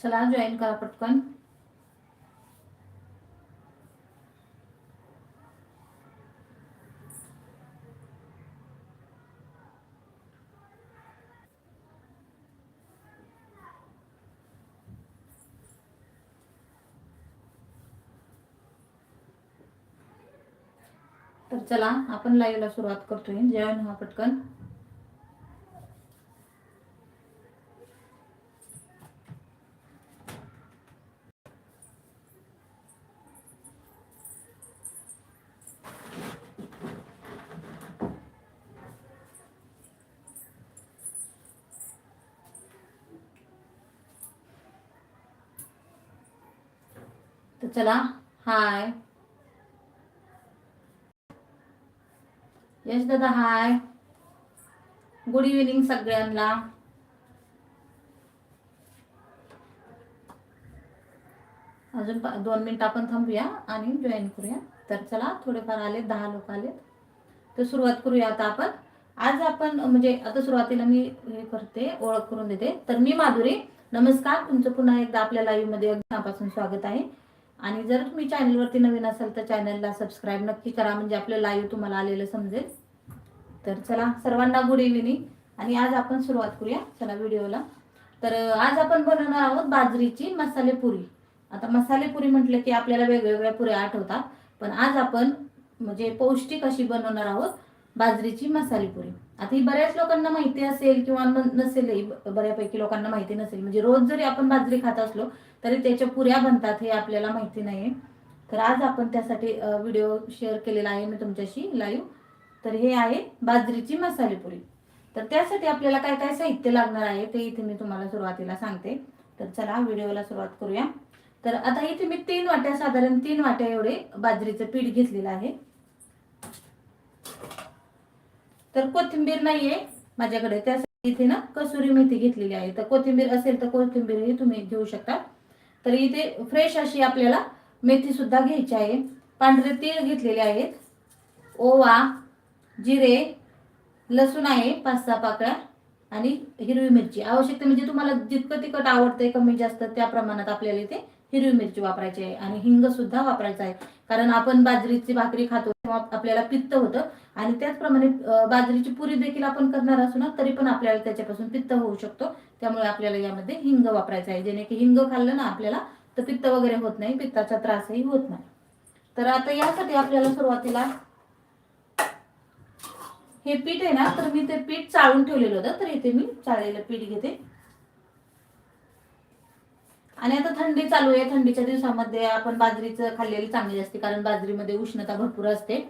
चला जॉईन करा पटकन. तर चला आपण लाईव्हला सुरुवात करतोय. जॉईन व्हा पटकन. तर चला हाय यश दादा हाय गुड इव्हिनिंग सगळ्यांना. अजून दोन मिनिट आपण थांबूया आणि जॉईन करूया. तर चला थोडेफार आले दहा लोक आले तर सुरुवात करूया आता आपण. आज आपण म्हणजे आता सुरुवातीला मी हे करते ओळख करून देते. तर मी माधुरी. नमस्कार तुमचं पुन्हा एकदा आपल्या लाईव्हमध्ये अगदी स्वागत आहे. आणि जर तुम्ही चॅनलवरती नवीन असाल तर चॅनलला सबस्क्राईब नक्की करा. म्हणजे आपलं लाईव्ह तुम्हाला आलेलं समजेल. तर चला सर्वांना गुड इव्हिनिंग आणि आज आपण सुरुवात करूया चला व्हिडिओला तर आज आपण बनवणार आहोत बाजरीची मसाले पुरी. आता मसाले पुरी म्हटलं की आपल्याला वेगवेगळ्या पुऱ्या आठवतात. पण आज आपण म्हणजे पौष्टिक अशी बनवणार आहोत. बाजरीची मसाली पुरी. आता ही बऱ्याच लोकांना माहिती असेल किंवा न- नसेलही ब- बऱ्यापैकी लोकांना माहिती नसेल. म्हणजे रोज जरी आपण बाजरी खात असलो तरी त्याच्या पुऱ्या बनतात हे आपल्याला माहिती नाही तर आज आपण त्यासाठी व्हिडिओ शेअर केलेला आहे मी तुमच्याशी लाईव्ह. तर हे आहे बाजरीची मसाली पुरी. तर त्यासाठी आपल्याला काय काय साहित्य लागणार आहे ते इथे मी तुम्हाला सुरुवातीला सांगते. तर चला व्हिडिओला सुरुवात करूया. तर आता इथे मी तीन वाट्या साधारण तीन वाट्या एवढे बाजरीचं पीठ घेतलेलं आहे. तर कोथिंबीर नाहीये माझ्याकडे. त्यासाठी इथे ना कसुरी मेथी घेतलेली आहे. तर कोथिंबीर असेल तर कोथिंबीरही तुम्ही घेऊ शकता. तर इथे फ्रेश अशी आपल्याला मेथी सुद्धा घ्यायची आहे. पांढरे तीळ घेतलेले आहेत. ओवा जिरे लसूण आहे पाच सहा पाकळ्या आणि हिरवी मिरची. आवश्यकता म्हणजे तुम्हाला जितकं तिखट आवडतंय कमी जास्त त्या प्रमाणात आपल्याला इथे हिरवी मिरची वापरायची आहे. आणि हिंग सुद्धा वापरायचा आहे. कारण आपण बाजरीची भाकरी खातो आपल्याला पित्त होतं. आणि त्याचप्रमाणे बाजरीची पुरी देखील आपण करणार असू ना तरी पण आपल्याला त्याच्यापासून पित्त होऊ शकतो. त्यामुळे आपल्याला यामध्ये हिंग वापरायचं आहे. जेणे की हिंग खाल्लं ना आपल्याला तर पित्त वगैरे होत नाही पित्ताचा त्रासही होत नाही. तर आता यासाठी आपल्याला सुरुवातीला हे पीठ आहे ना तर मी ते पीठ चाळून ठेवलेलं होतं. तर इथे मी चाळलेलं पीठ घेते. आणि आता थंडी चालू आहे. थंडीच्या दिवसामध्ये आपण बाजरीचं खाल्लेली चांगली असते कारण बाजरीमध्ये उष्णता भरपूर असते.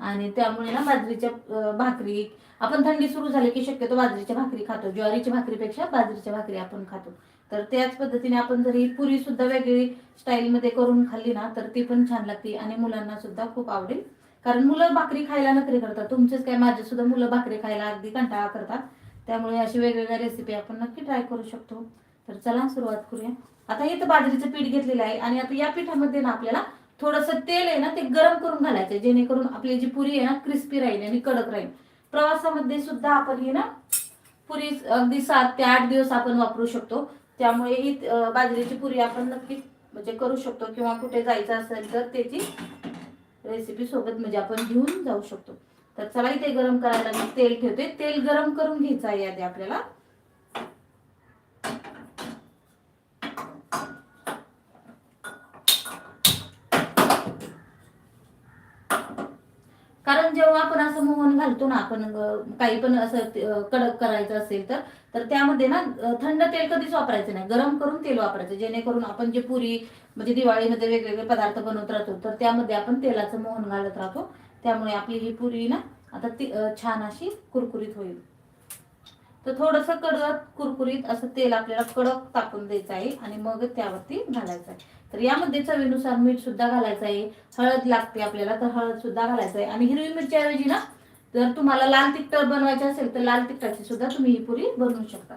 आणि त्यामुळे ना बाजरीच्या भाकरी आपण थंडी सुरू झाली की शक्यतो बाजरीच्या भाकरी खातो. ज्वारीच्या भाकरीपेक्षा बाजरीच्या भाकरी आपण खातो. तर त्याच पद्धतीने आपण जरी पुरी सुद्धा वेगळी स्टाईलमध्ये करून खाल्ली ना तर ती पण छान लागते आणि मुलांना सुद्धा खूप आवडेल. कारण मुलं भाकरी खायला नखरे करतात. तुमचेच काय माझे सुद्धा मुलं भाकरी खायला अगदी कंटाळा करतात. त्यामुळे अशी वेगवेगळ्या रेसिपी आपण नक्की ट्राय करू शकतो. तर चला सुरुवात करूया. आता इथं बाजरीचं पीठ घेतलेलं आहे आणि आता या पिठामध्ये ना आपल्याला थोडंसं तेल आहे ना ते गरम करून घालायचं जेणेकरून आपली जी पुरी आहे ना क्रिस्पी राहील आणि कडक राहील. प्रवासामध्ये सुद्धा आपण हे ना पुरी अगदी सात ते आठ दिवस आपण वापरू शकतो. त्यामुळे ही बाजरीची पुरी आपण नक्की म्हणजे करू शकतो किंवा कुठे जायचं असेल तर त्याची रेसिपी सोबत म्हणजे आपण घेऊन जाऊ शकतो. तर चला इथे गरम करायला मी तेल ठेवते. तेल गरम करून घ्यायचं आहे आधी आपल्याला. कारण जेव्हा आपण असं मोहन घालतो ना आपण काही पण असं कडक करायचं असेल तर तर त्यामध्ये ना थंड तेल कधीच वापरायचं नाही. गरम करून तेल वापरायचं. जेणेकरून आपण जे पुरी म्हणजे दिवाळीमध्ये वेगवेगळे पदार्थ बनवत राहतो तर त्यामध्ये आपण तेलाचं मोहन घालत राहतो. त्यामुळे आपली ही पुरी ना आता ती छान अशी कुरकुरीत होईल. तर थोडंसं कडक कुरकुरीत असं तेल आपल्याला कडक टाकून द्यायचं आहे आणि मग त्यावरती घालायचं आहे. तर यामध्ये चवीनुसार मीठ सुद्धा घालायचं आहे. हळद लागते आपल्याला तर हळद सुद्धा घालायचं आहे. आणि हिरवी मिरची ऐवजी ना जर तुम्हाला लाल तिखट बनवायचे असेल तर लाल तिखटाची सुद्धा तुम्ही ही पुरी बनवू शकता.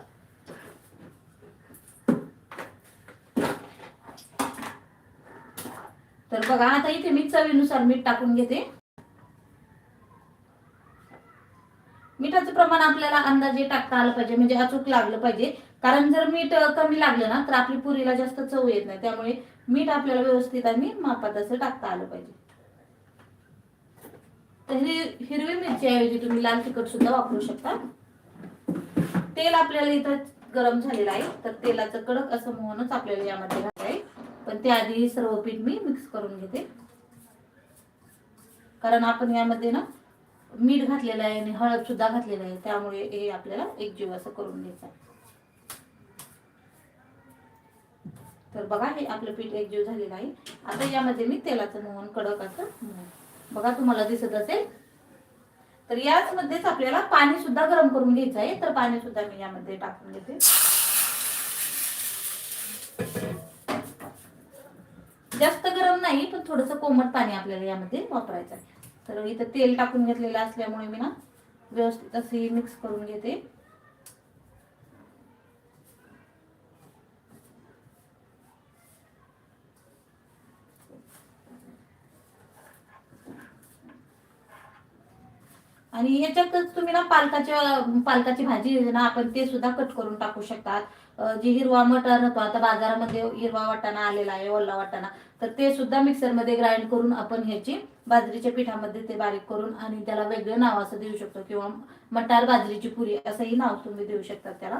तर बघा आता इथे मी चवीनुसार मीठ टाकून घेते. मिठाचं प्रमाण आपल्याला अंदाजे टाकता आलं पाहिजे म्हणजे अचूक लागलं पाहिजे. कारण जर मीठ कमी लागलं ना तर आपली पुरीला जास्त चव येत नाही. त्यामुळे मीठ आपल्याला व्यवस्थित आणि मापात असं टाकता आलं पाहिजे. तर हिरवी मिरची ऐवजी तुम्ही लाल तिखट सुद्धा वापरू शकता. तेल आपल्याला इथं गरम झालेलं आहे. तर तेलाचं कडक असं मोहनच आपल्याला यामध्ये घालायचं आहे. पण त्याआधी सर्व पीठ मी मिक्स करून घेते. कारण आपण यामध्ये ना मीठ घातलेलं आहे आणि हळद सुद्धा घातलेलं आहे. त्यामुळे हे आपल्याला एक जीव असं करून घ्यायचं आहे. तर बघा हे आपलं पीठ एकजीव झालेलं आहे. आता यामध्ये मी तेलाचं मोहन कडक असं मोहन. बघा तुम्हाला दिसत असेल? तर याच मध्येच आपल्याला पाणी सुद्धा गरम करून घ्यायचं आहे. तर पाणी सुद्धा मी यामध्ये टाकून घेते. जास्त गरम नाही पण थोडंसं कोमट पाणी आपल्याला यामध्ये वापरायचं आहे. तर इथं तेल टाकून घेतलेलं असल्यामुळे मी ना व्यवस्थित असे मिक्स करून घेते. आणि याच्यातच तुम्ही ना पालकाच्या पालकाची भाजी ना आपण ते सुद्धा कट करून टाकू शकतात. जे हिरवा मटर होतो आता बाजारामध्ये हिरवा वाटाणा आलेला आहे ओला वाटाणा तर ते सुद्धा मिक्सरमध्ये ग्राइंड करून आपण ह्याची बाजरीच्या पिठामध्ये ते बारीक करून आणि त्याला वेगळं नाव असं देऊ शकतो किंवा मटार बाजरीची पुरी असंही नाव तुम्ही देऊ शकता त्याला.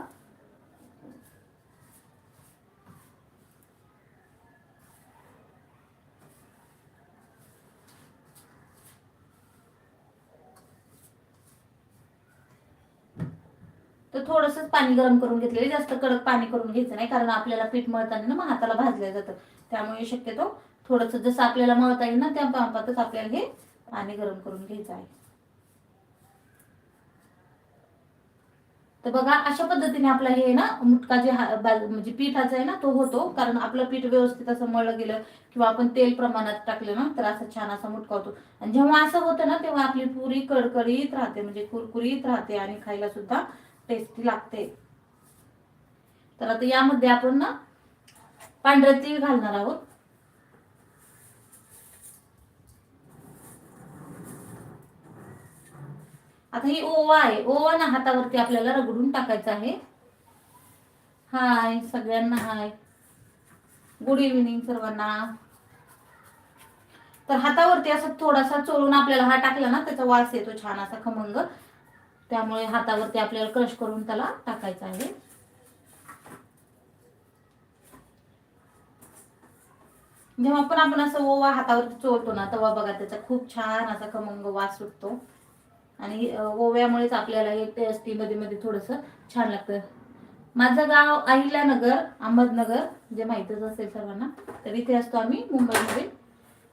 तर थोडंसंच पाणी गरम करून घेतलेलं जास्त कडक पाणी करून घ्यायचं नाही कारण आपल्याला पीठ मळताना ना मग हाताला भाजलं जातं. त्यामुळे शक्यतो थोडंसं जसं आपल्याला मळता येईल ना त्या मापातच आपल्याला हे पाणी गरम करून घ्यायचं आहे. तर बघा अशा पद्धतीने आपला हे ना मुटका जे हा- म्हणजे पीठाचा आहे ना तो होतो. कारण आपलं पीठ व्यवस्थित असं मळलं गेलं किंवा आपण तेल प्रमाणात टाकलं ना तर असा छान असा मुटका होतो. आणि जेव्हा असं होतं ना तेव्हा आपली पुरी कडकडीत राहते म्हणजे कुरकुरीत राहते आणि खायला सुद्धा टेस्टी लागते. तर आता यामध्ये आपण ना पांढरे तीळ घालणार आहोत. आता ही ओवा आहे. ओवा ना हातावरती आपल्याला रगडून टाकायचा आहे. हाय सगळ्यांना हाय गुड इव्हिनिंग सर्वांना. तर हातावरती असं थोडासा चोळून आपल्याला हा टाकला ना त्याचा वास येतो छान असा खमंग. त्यामुळे हातावरती आपल्याला क्रश करून त्याला टाकायचं आहे. जेव्हा पण आपण असं ओवा हातावरती चोळतो ना तेव्हा बघा त्याचा खूप छान असा खमंग वास सुटतो. आणि ओव्यामुळेच आपल्याला हे टेस्टी मध्ये मध्ये थोडंसं छान लागतं. माझं गाव अहिल्यानगर अहमदनगर जे माहीतच असेल सर्वांना तर इथे असतो आम्ही मुंबईमध्ये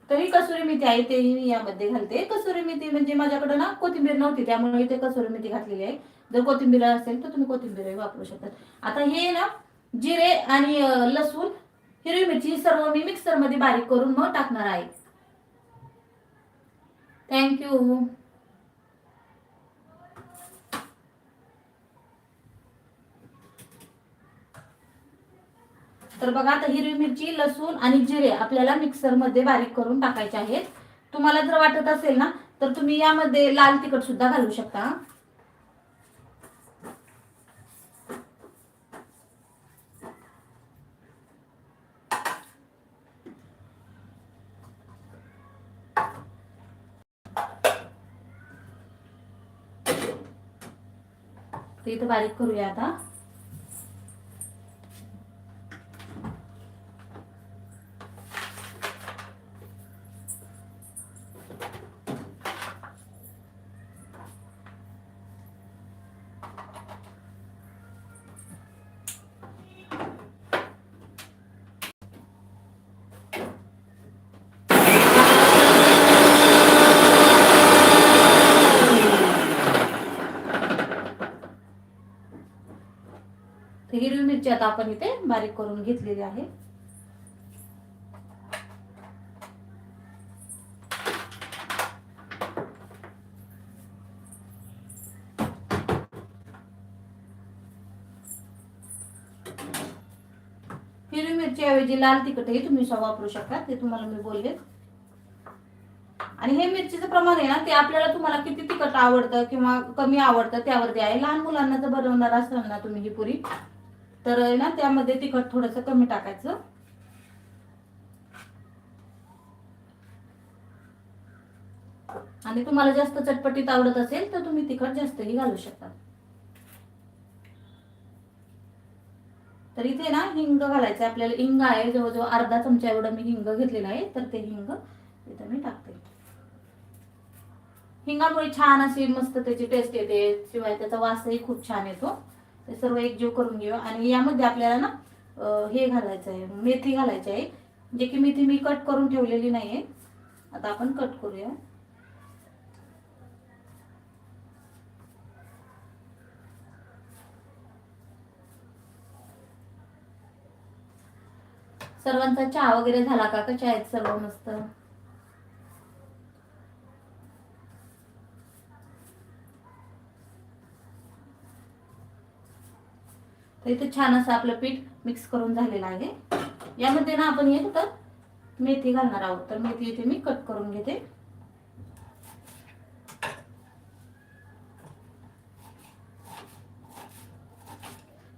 तरी कसुरी मेथी आहे तेही मी यामध्ये घालते. कसुरी मेथी म्हणजे माझ्याकडे ना कोथिंबीर नव्हती त्यामुळे इथे कसुरी मेथी घातलेली आहे. जर कोथिंबीर असेल तर तुम्ही कोथिंबीरही वापरू शकता. आता हे ना जिरे आणि लसूण हिरवी मिरची सर्व मी मिक्सरमध्ये बारीक करून मग टाकणार आहे. थँक्यू तर बघा आता हिरवी मिरची लसूण आणि जिरे आपल्याला मिक्सरमध्ये बारीक करून टाकायचे आहेत. तुम्हाला जर वाटत असेल ना तर तुम्ही यामध्ये लाल तिखट सुद्धा घालू शकता. ते इथं बारीक करूया आता तर हिरवी मिरची आता आपण इथे बारीक करून घेतलेली आहे. हिरवी मिरची ऐवजी लाल तिखटही तुम्ही वापरू शकता ते तुम्हाला मी बोलले. आणि हे मिरचीचं प्रमाण आहे ना ते आपल्याला तुम्हाला किती तिखट आवडतं किंवा कमी आवडतं त्यावरती आहे. लहान मुलांना जर बनवणार असाल ना तुम्ही ही पुरी तर आहे ना त्यामध्ये तिखट थोडंसं कमी टाकायचं. आणि तुम्हाला जास्त चटपटीत आवडत असेल तर तुम्ही तिखट जास्तही घालू शकता. तर इथे ना हिंग घालायचं आपल्याला हिंग आहे जवळजवळ अर्धा चमचा एवढं मी हिंग घेतलेलं आहे. तर ते हिंग इथं मी टाकते. हिंगामुळे छान अशी मस्त त्याची टेस्ट येते. शिवाय त्याचा वासही खूप छान येतो. ते सर्व एकजीव करून घेऊ. आणि यामध्ये आपल्याला ना हे घालायचं आहे मेथी घालायची आहे. जे की मेथी मी कट करून ठेवलेली नाही आहे आता आपण कट करूया. सर्वांचा चहा वगैरे झाला का? का आहेत सर्व मस्त? तर इथे छान असं आपलं पीठ मिक्स करून झालेलं आहे. यामध्ये ना आपण हे तर मेथी घालणार आहोत. तर मेथी इथे मी कट करून घेते.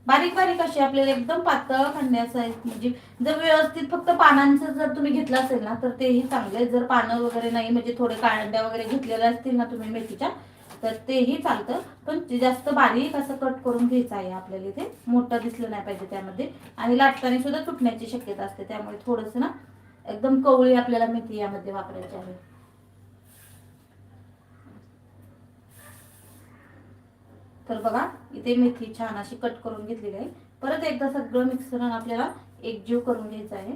बारीक बारीक अशी आपल्याला एकदम पातळ खाण्याचं आहे. म्हणजे जर व्यवस्थित फक्त पानांचं जर तुम्ही घेतलं असेल ना तर तेही चांगले जर पानं वगैरे नाही म्हणजे थोडे कांड्या वगैरे घेतलेल्या असतील ना तुम्ही मेथीच्या तर तेही चालतं. पण जास्त बारीक असं कट करून घ्यायचं आहे आपल्याला इथे मोठं दिसलं नाही पाहिजे त्यामध्ये. आणि लाटताना सुद्धा तुटण्याची शक्यता असते. त्यामुळे थोडंसं ना एकदम कवळी आपल्याला मेथी यामध्ये वापरायची आहे. तर बघा इथे मेथी छान अशी कट करून घेतलेली आहे. परत एकदा सगळं मिक्सर आपल्याला एकजीव करून घ्यायचं आहे.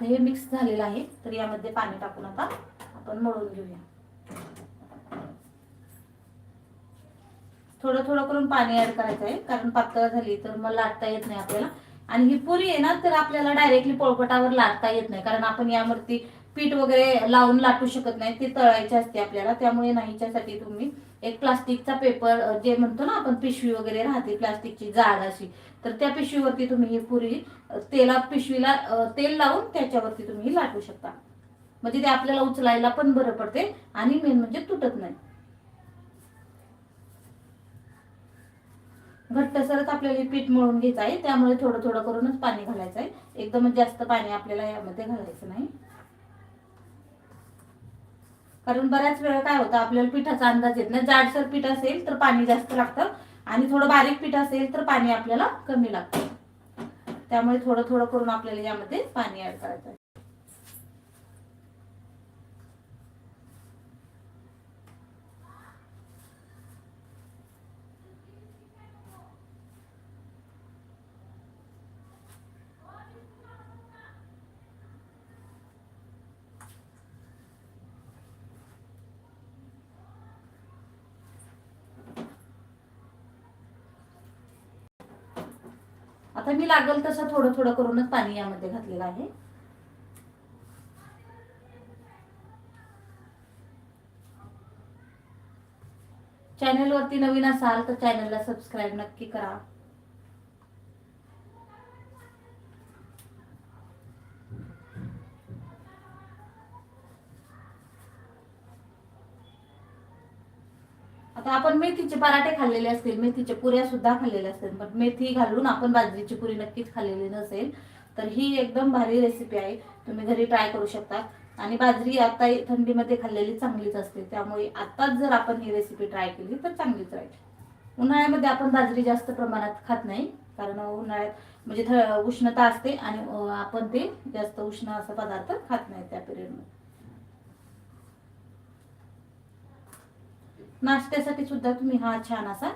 आता हे मिक्स झालेलं आहे. तर यामध्ये पाणी टाकून आता आपण मळून घेऊया. थोडं थोडं करून पाणी ऍड करायचं आहे. कारण पातळ झाली तर मग लाटता येत नाही आपल्याला. आणि ही पुरी आहे ना तर आपल्याला डायरेक्टली पोळपटावर लाटता येत नाही. कारण आपण यावरती पीठ वगैरे लावून लाटू शकत नाही. ते तळायचे असते आपल्याला. त्यामुळे नाहीच्यासाठी तुम्ही एक प्लास्टिकचा पेपर जे म्हणतो ना आपण पिशवी वगैरे राहते प्लास्टिकची जाड अशी तर त्या पिशवीवरती तुम्ही ही पुरी तेलात पिशवीला तेल लावून त्याच्यावरती तुम्ही लाटू शकता. म्हणजे ते आपल्याला उचलायला पण बरं पडते आणि मेन म्हणजे तुटत नाही. घट्टसरच आपल्याला हे पीठ मळून घ्यायचं आहे. त्यामुळे थोडं थोडं करूनच पाणी घालायचं आहे. एकदमच जास्त पाणी आपल्याला यामध्ये घालायचं नाही. कारण बऱ्याच वेळा काय होतं आपल्याला पिठाचा अंदाज येत नाही. जाडसर पीठ असेल तर पाणी जास्त लागतं आणि थोडं बारीक पीठ असेल तर पाणी आपल्याला कमी लागतं. त्यामुळे थोडं थोडं करून आपल्याला यामध्ये पाणी ऍड करायचं आहे आता मी लागल तसं थोडं थोडं करूनच पाणी यामध्ये घातलेलं आहे. चॅनलवरती नवीन असाल तर चॅनलला सबस्क्राईब नक्की करा. आता आपण मेथीचे पराठे खाल्लेले असतील मेथीचे पुऱ्या सुद्धा खाल्लेल्या असतील पण मेथी घालून आपण बाजरीची पुरी नक्कीच खाल्लेली नसेल तर ही एकदम भारी रेसिपी आहे. तुम्ही घरी ट्राय करू शकता. आणि बाजरी आता थंडीमध्ये खाल्लेली चांगलीच असते त्यामुळे आताच जर आपण ही रेसिपी ट्राय केली तर चांगलीच राहील. उन्हाळ्यामध्ये आपण बाजरी जास्त प्रमाणात खात नाही कारण उन्हाळ्यात म्हणजे थ- उष्णता असते आणि आपण ते जास्त उष्ण असा पदार्थ खात नाही त्या पिरियडमध्ये नाश्त्यासाठी सुद्धा तुम्ही हा छान असा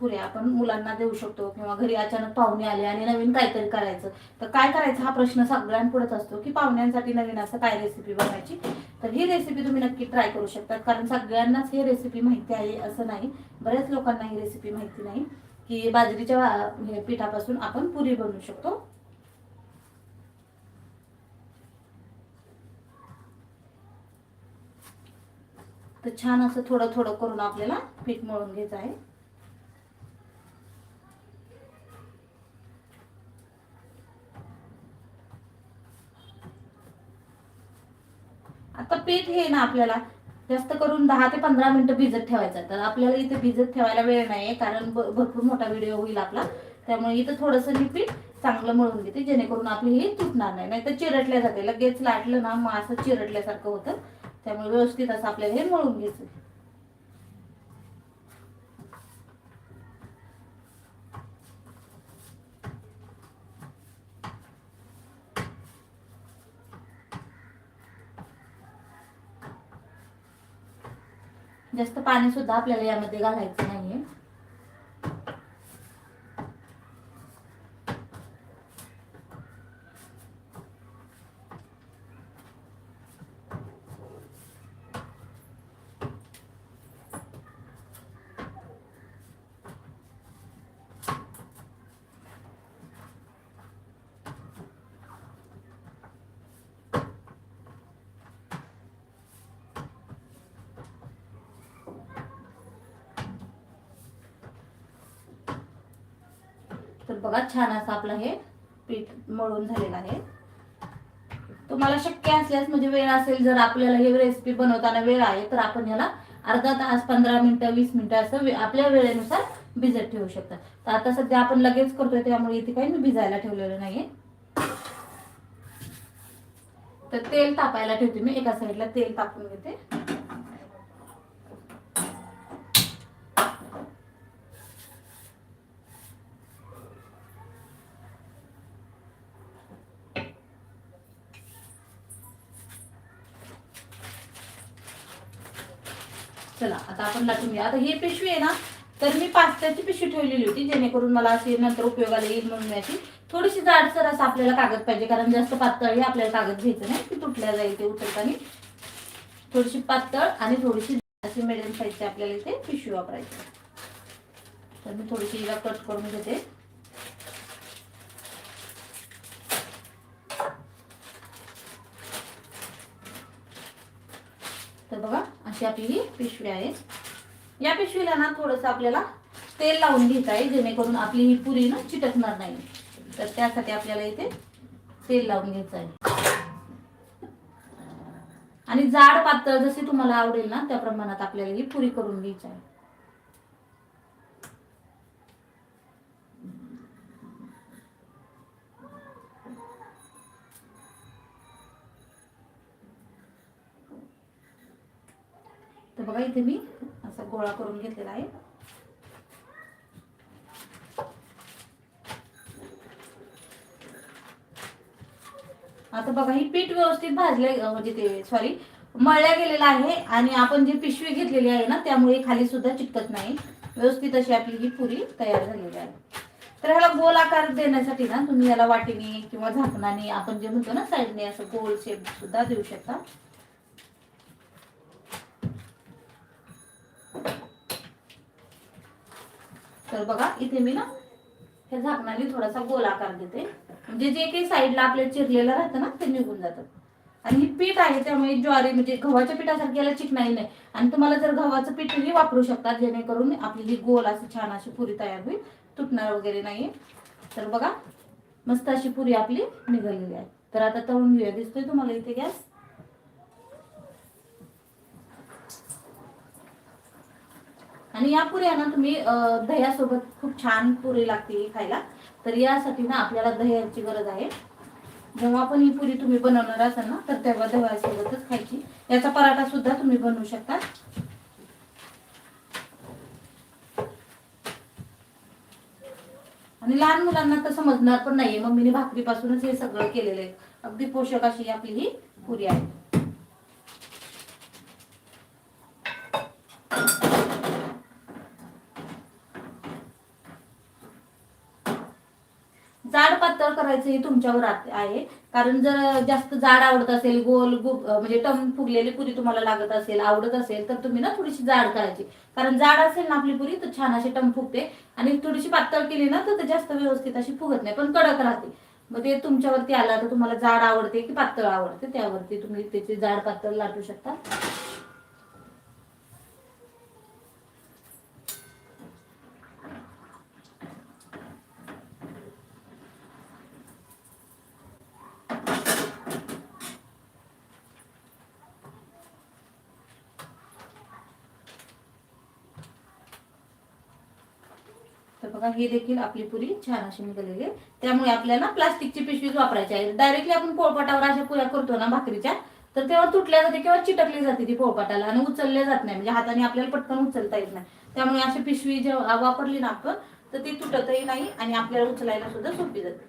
पुऱ्या आपण मुलांना देऊ शकतो किंवा घरी अचानक पाहुणे आले आणि नवीन काहीतरी करायचं. तर काय करायचं? हा प्रश्न सगळ्यांपुढेच असतो की पाहुण्यांसाठी नवीन असं काय रेसिपी बनवायची? तर ही रेसिपी तुम्ही नक्की ट्राय करू शकता कारण सगळ्यांनाच ही रेसिपी माहिती आहे असं नाही. बऱ्याच लोकांना ही रेसिपी माहिती नाही की बाजरीच्या वा- हे पिठापासून आपण पुरी बनवू शकतो. तर छान असं थोडं थोडं करून आपल्याला पीठ मळून घ्यायचं आहे. आता पीठ हे ना आपल्याला जास्त करून दहा ते पंधरा मिनिटं भिजत ठेवायचं तर आपल्याला इथे भिजत ठेवायला वेळ नाहीये कारण भरपूर मोठा व्हिडिओ होईल आपला. त्यामुळे इथं थोडंसं मी पीठ चांगलं मळून घेते जेणेकरून आपली हे तुटणार नाही. तर चिरटल्या जाते. लगेच लाटलं ना मग असं चिरटल्यासारखं होतं. त्यामुळे व्यवस्थित असं आपल्याला हे मळून घ्यायचं जास्त पाणी सुद्धा आपल्याला यामध्ये घालायचं नाहीये. बघा छान असं आपलं हे पीठ मळून झालेलं आहे. तुम्हाला शक्य असल्यास म्हणजे वेळ असेल जर आपल्याला हे रेसिपी बनवताना वेळ आहे तर आपण याला अर्धा तास पंधरा मिनिटं वीस मिनिटं असं वे- आपल्या वेळेनुसार भिजत ठेवू शकतात तर आता सध्या आपण लगेच करतोय त्यामुळे इथे काही मी भिजायला ठेवलेलं नाहीये. तर तेल तापायला ठेवते मी एका साईडला तेल तापून घेते. चला आता आपण लाटून घ्या आता ही पिशवी आहे ना तर मी पास्त्याची पिशवी ठेवलेली होती जेणेकरून मला अशी नंतर उपयोगाला येईल म्हणून याची थोडीशी जाडसर असं आपल्याला कागद पाहिजे कारण जास्त पातळी आपल्याला कागद घ्यायचं नाही ती तुटल्या जाईल ते उचलताना थोडीशी पातळ आणि थोडीशी अशी मिडियम साईजची आपल्याला इथे पिशवी वापरायची तर मी थोडीशी हिला कट करून घेते तर बघा अशी आपली ही पिशवी आहे या पिशवीला ना थोडंसं आपल्याला तेल लावून घ्यायचं आहे जेणेकरून आपली ही पुरी ना चिटकणार नाही. तर त्यासाठी आपल्याला इथे तेल लावून घ्यायचं आहे. आणि जाड पातळ जशी तुम्हाला आवडेल ना त्या प्रमाणात आपल्याला ही पुरी करून घ्यायची आहे. तर बघा इथे मी असा गोळा करून घेतलेला आहे. आता बघा ही पीठ व्यवस्थित भाजले म्हणजे ते सॉरी मळल्या गेलेलं आहे आणि आपण जी पिशवी घेतलेली आहे ना त्यामुळे खाली सुद्धा चिटकत नाही. व्यवस्थित अशी आपली ही पुरी तयार झालेली आहे. तर ह्याला गोल आकार देण्यासाठी ना तुम्ही याला वाटीने किंवा झाकणाने आपण जे म्हणतो ना साईडने असं गोल शेप सुद्धा देऊ शकता. तर बघा इथे मी ना हे झाकणाने थोडासा गोल आकार देते. म्हणजे जे काही साईडला आपल्या चिरलेलं राहतं ना ते निघून जातं. आणि ही पीठ आहे त्यामुळे ज्वारी म्हणजे गव्हाच्या पिठासारखी याला चिकणाई नाही. आणि तुम्हाला जर गव्हाचं पीठही वापरू शकता जेणेकरून आपली ही गोल अशी छान अशी पुरी तयार होईल. तुटणार वगैरे नाहीये. तर बघा मस्त अशी पुरी आपली निघालेली आहे. तर आता तळून घेऊया. दिसतोय तुम्हाला इथे गॅस? आणि या पुऱ्या ना तुम्ही दह्यासोबत खूप छान पुरी लागते खायला. तर यासाठी ना आपल्याला दह्याची गरज आहे. जेव्हा पण ही पुरी तुम्ही बनवणार असाल ना तर तेव्हा दह्यासोबतच खायची. याचा पराठा सुद्धा तुम्ही बनवू शकता. आणि लहान मुलांना तर समजणार पण नाहीये. मम्मीने भाकरीपासूनच हे सगळं केलेलं आहे. अगदी पोषक अशी आपली ही पुरी आहे जाड पातळ करायचं हे तुमच्यावर आहे. कारण जर जास्त जाड आवडत असेल गोल म्हणजे टम फुगलेली पुरी तुम्हाला लागत असेल आवडत असेल तर तुम्ही ना थोडीशी जाड करायची. कारण जाड असेल ना आपली पुरी तर छान अशी टम फुगते. आणि थोडीशी पातळ केली ना तर जास्त व्यवस्थित अशी फुगत नाही पण कडक राहते. मग ते तुमच्यावरती आला तर तुम्हाला जाड आवडते की पातळ आवडते त्यावरती तुम्ही त्याची जाड पातळ लाटू शकता. बघा ही देखील आपली पुरी छान अशी निघालेली आहे. त्यामुळे आपल्याला प्लास्टिकची पिशवीच वापरायची आहे. डायरेक्टली आपण पोळपाटावर अशा पुऱ्या करतो ना भाकरीच्या तर तेव्हा तुटल्या जाते किंवा चिटकली जाते ती पोळपाटाला आणि उचलल्या जात नाही. म्हणजे हाताने आपल्याला पटकन उचलता येत नाही. त्यामुळे अशी पिशवी जेव्हा वापरली ना आपण तर ती तुटतही नाही आणि आपल्याला उचलायला सुद्धा सोपी जाते.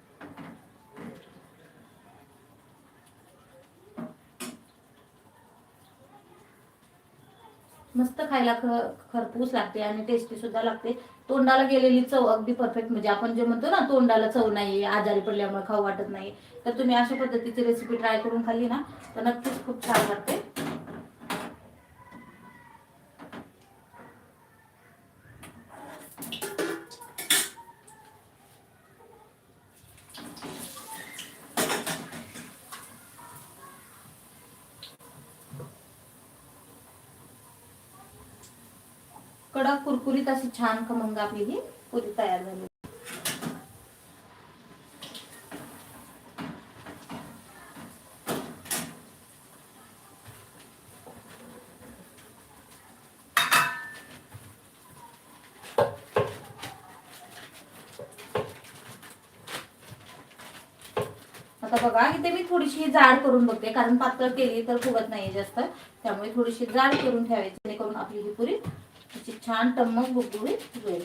मस्त खायला ख खरपूस लागते आणि टेस्टी सुद्धा लागते. तोंडाला गेलेली चव अगदी परफेक्ट म्हणजे आपण जे म्हणतो ना तोंडाला चव नाही आजारी पडल्यामुळे खाऊ वाटत नाही तर तुम्ही अशा पद्धतीची रेसिपी ट्राय करून खाल्ली ना तर नक्कीच खूप छान वाटते. कडक कुरकुरीत अशी छान खमंग आपली ही पुरी तयार झाली. आता बघा इथे मी थोडीशी जाड करून बघते कारण पातळ केली तर फुगत नाही जास्त. त्यामुळे थोडीशी जाड करून ठेवायची जेणेकरून आपली ही पुरी छान टम्मक गुळगुळीत होईल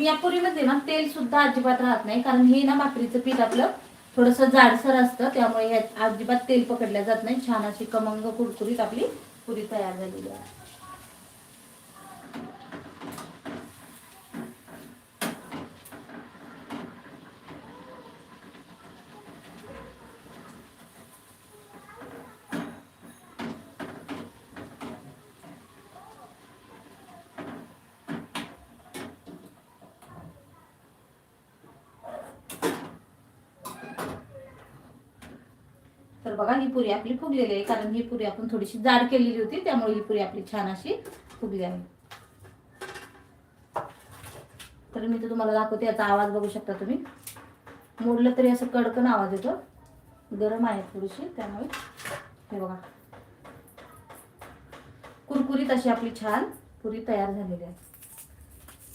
आणि या पुरीमध्ये ना तेल सुद्धा अजिबात राहत नाही कारण हे ना भाकरीचं पीठ आपलं थोडस जाडसर असतं त्यामुळे ह्या अजिबात तेल पकडल्या जात नाही. छान अशी कमंग कुरकुरीत आपली पुरी तयार झालेली आहे. तर बघा ही पुरी आपली फुगलेली आहे. कारण ही पुरी आपण थोडीशी जाड केलेली होती त्यामुळे ही पुरी आपली छान अशी फुगली आहे तर मी तर तुम्हाला दाखवते याचा आवाज बघू शकता तुम्ही. मोडलं तरी असं कडकन आवाज येतो. गरम आहे थोडीशी त्यामुळे हे बघा. कुरकुरीत अशी आपली छान पुरी तयार झालेली आहे.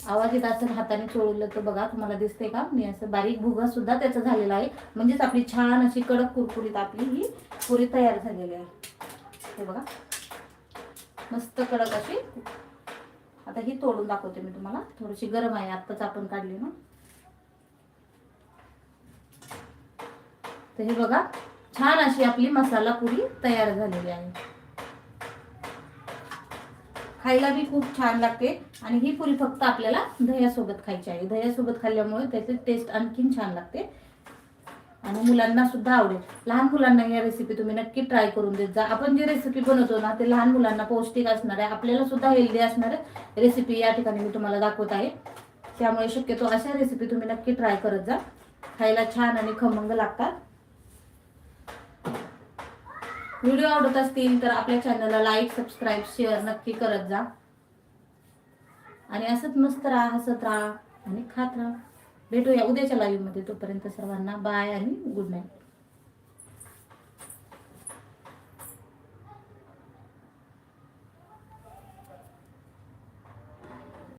आवाज येत असेल हाताने चोळलं तर बघा तुम्हाला दिसते का? मी असं बारीक भुगा सुद्धा त्याचा झालेला आहे. म्हणजेच आपली छान अशी कडक कुरकुरीत आपली ही पुरी तयार झालेली आहे. हे बघा. मस्त कडक अशी. आता ही तोडून दाखवते मी तुम्हाला. थोडीशी गरम आहे आत्ताच आपण काढली ना. तर हे बघा छान अशी आपली मसाला पुरी तयार झालेली आहे. खायला बी खूप छान लागते. आणि ही पुरी फक्त आपल्याला दह्यासोबत खायची आहे. दह्यासोबत खाल्ल्यामुळे त्याचे टेस्ट आणखीन छान लागते. आणि मुलांना सुद्धा आवडेल. लहान मुलांना या रेसिपी तुम्ही नक्की ट्राय करून देत जा. आपण जी रेसिपी बनवतो ना ते लहान मुलांना पौष्टिक असणार आहे. आपल्याला सुद्धा हेल्दी असणार रेसिपी या ठिकाणी मी तुम्हाला दाखवत आहे. त्यामुळे शक्यतो अशा रेसिपी तुम्ही नक्की ट्राय करत जा. खायला छान आणि खमंग लागतात. व्हिडिओ आवडत असतील तर आपल्या चॅनलला लाईक सबस्क्राईब शेअर नक्की करत जा. आणि असंच मस्त राहा हसत राहा आणि खात राहा. भेटूया उद्याच्या लाईव्हमध्ये तोपर्यंत सर्वांना बाय आणि गुड नाईट